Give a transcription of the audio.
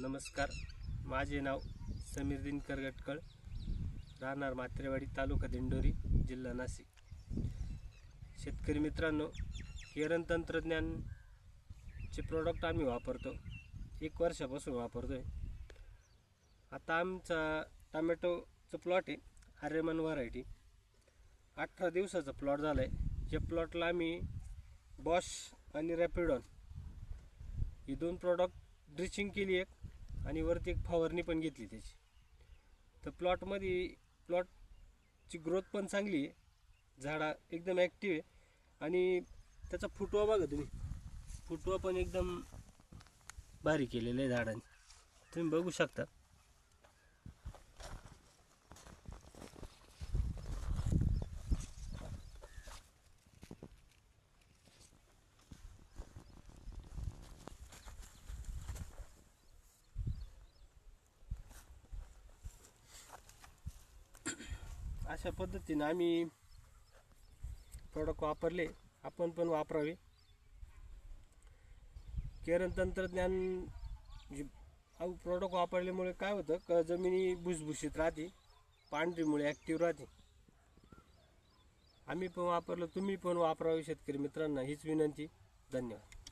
नमस्कार. माझे नाव समीर दिनकर गटकळ राहणार मात्रेवाडी तालुका दिंडोरी जिल्हा नाशिक. शेतकरी मित्रांनो केरन तंत्रज्ञानचे प्रोडक्ट आम्ही वापरतो. एक वर्षापासून वापरतो आहे आता आमचा टमॅटोचं प्लॉट आहे आर्यमन व्हरायटी अठरा दिवसाचा प्लॉट झाला आहे या प्लॉटला आम्ही बॉश आणि रॅपिडॉन ही दोन प्रॉडक्ट ड्रिचिंग केली एक आणि वरती एक फवारणी पण घेतली त्याची. तर प्लॉटमध्ये प्लॉटची ग्रोथ पण चांगली आहे. झाडा एकदम ॲक्टिव्ह आहे. आणि त्याचा फुटवा बघा तुम्ही. फुटवा पण एकदम भारी केलेला आहे झाडांनी तुम्ही बघू शकता. अशा पद्धतीनं आम्ही प्रोडक्ट वापरले. आपण पण वापरावे. केरन तंत्रज्ञान जे प्रोडक्ट वापरल्यामुळे काय होतं? क जमिनी भुसभुशीत राहते. पांढरीमुळे ॲक्टिव्ह राहते. आम्ही पण वापरलं तुम्ही पण वापरावे शेतकरी मित्रांना. हीच विनंती. धन्यवाद.